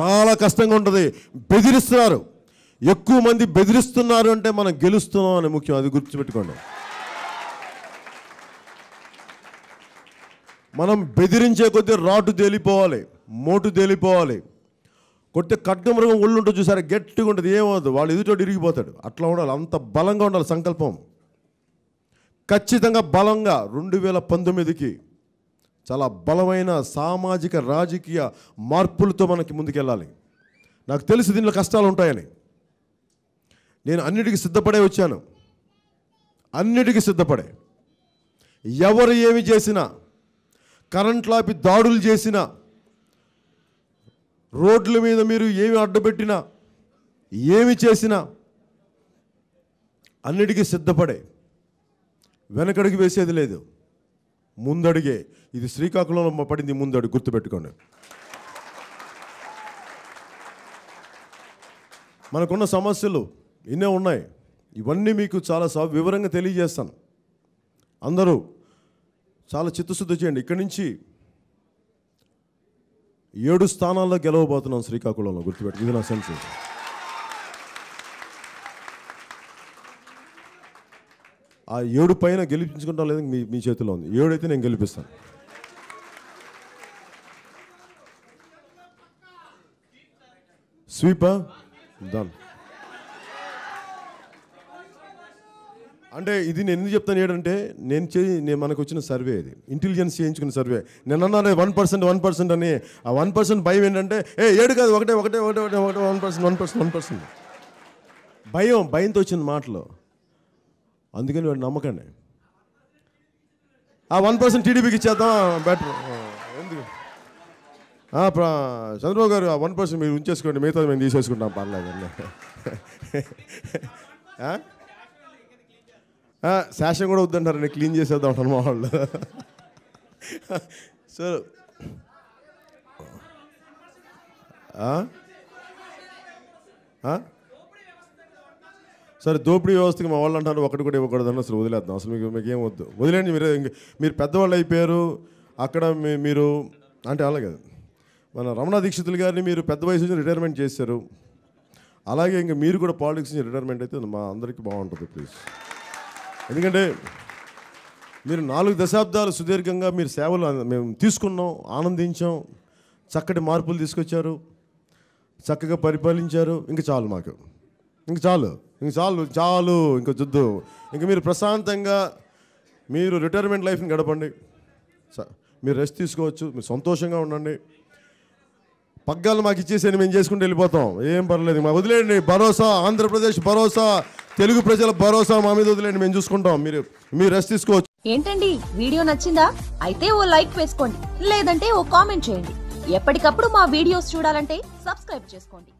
చాలా కష్టంగా ఉంటుంది. బెదిరిస్తున్నారు. ఎక్కువ మంది బెదిరిస్తున్నారు అంటే మనం గెలుస్తున్నాం అని ముఖ్యం. అది గుర్తుపెట్టుకోండి. మనం బెదిరించే కొద్దీ రాటు తేలిపోవాలి మోటు తేలిపోవాలి. కొట్టే ఖడ్గమృగం ఒళ్ళు ఉంటుంది చూసారా గట్టిగా ఉంటుంది. ఏమవుతుంది వాళ్ళు ఎదుటోటి ఇరిగిపోతాడు. అట్లా ఉండాలి. అంత బలంగా ఉండాలి సంకల్పం. ఖచ్చితంగా బలంగా రెండు వేల పంతొమ్మిదికి చాలా బలమైన సామాజిక రాజకీయ మార్పులతో మనకి ముందుకెళ్ళాలి. నాకు తెలుసు దీనిలో కష్టాలు ఉంటాయని. నేను అన్నిటికీ సిద్ధపడే వచ్చాను. అన్నిటికీ సిద్ధపడే. ఎవరు ఏమి చేసినా కరెంట్ లాపి దాడులు చేసినా రోడ్ల మీద మీరు ఏమి అడ్డుపెట్టినా ఏమి చేసినా అన్నిటికీ సిద్ధపడే. వెనకడుగు వేసేది లేదు. ముందడిగే. ఇది శ్రీకాకుళంలో పడింది ముందడుగు గుర్తుపెట్టుకోండి. మనకున్న సమస్యలు ఎన్నో ఉన్నాయి. ఇవన్నీ మీకు చాలా స వివరంగా తెలియజేస్తాను. అందరూ చాలా చిత్తశుద్ధి చేయండి. ఇక్కడి నుంచి ఏడు స్థానాల్లో గెలవబోతున్నాం శ్రీకాకుళంలో గుర్తుపెట్టు ఇది నా సెన్స్. ఆ ఏడు పైన గెలిపించుకుంటాం లేదని మీ మీ చేతిలో ఉంది. ఏడైతే నేను గెలిపిస్తాను. స్వీపా? దాన్ అంటే ఇది నేను ఎందుకు చెప్తాను ఏంటంటే నేను చే నేను మనకు వచ్చిన సర్వే ఇది. ఇంటెలిజెన్స్ చేయించుకున్న సర్వే. నేను అన్నాను వన్ పర్సెంట్ వన్ పర్సెంట్ అని. ఆ వన్ పర్సెంట్ భయం ఏంటంటే ఏ ఏడు కాదు ఒకటే ఒకటే ఒకటే ఒకటే ఒకటే one percent one percent one percent. భయం భయంతో వచ్చిన మాటలు. అందుకని వాడు నమ్మకండి. ఆ వన్ పర్సెంట్ టీడీపీకి ఇచ్చేద్దాం బెటర్ ఎందుకు? చంద్రబాబు గారు ఆ వన్ పర్సెంట్ మీరు ఉంచేసుకోండి మిగతా మేము తీసేసుకుంటాం పర్లేదండి ఆ? శాషన్ కూడా వద్దంటారండి క్లీన్ చేసేద్దాం అంటారు మా వాళ్ళు. సో ఆ? సరే దోపిడీ వ్యవస్థకి మా వాళ్ళు అంటారు ఒకటి కూడా ఇవ్వకూడదని అసలు వదిలేద్దాం. అసలు మీకు మీకు ఏం వద్దు. వదిలేండి మీరు మీరు పెద్దవాళ్ళు అయిపోయారు అక్కడ మీరు అంటే అలాగే. మన రమణ దీక్షితులు గారిని మీరు పెద్ద వయసు నుంచి రిటైర్మెంట్ చేశారు. అలాగే ఇంకా మీరు కూడా పాలిటిక్స్ నుంచి రిటైర్మెంట్ అయితే మా అందరికీ బాగుంటుంది ప్లీజ్ ఎందుకంటే మీరు నాలుగు దశాబ్దాలు సుదీర్ఘంగా మీరు సేవలు మేము తీసుకున్నాం ఆనందించాం చక్కటి మార్పులు తీసుకొచ్చారు చక్కగా పరిపాలించారు. ఇంకా చాలు మాకు. ఇంక చాలు. ఇంక చాలు చాలు ఇంక జుద్దు ఇంక మీరు ప్రశాంతంగా మీరు రిటైర్మెంట్ లైఫ్ని గడపండి. స- మీరు రెస్ట్ తీసుకోవచ్చు మీరు సంతోషంగా ఉండండి. పగ్గాలు మాకు ఇచ్చేసేయండి మేము చేసుకుంటూ వెళ్ళిపోతాం. ఏం పర్లేదు మాకు వదిలేయండి. భరోసా ఆంధ్రప్రదేశ్ భరోసా తెలుగు ప్రజల భరోసా మా మీద వదిలేండి మేము చూసుకుంటాం. మీరు మీరు రెస్ట్ తీసుకోవచ్చు. ఏంటండి వీడియో నచ్చిందా? అయితే ఓ లైక్ వేసుకోండి లేదంటే ఓ కామెంట్ చేయండి. ఎప్పటికప్పుడు మా వీడియోస్ చూడాలంటే సబ్స్క్రైబ్ చేసుకోండి.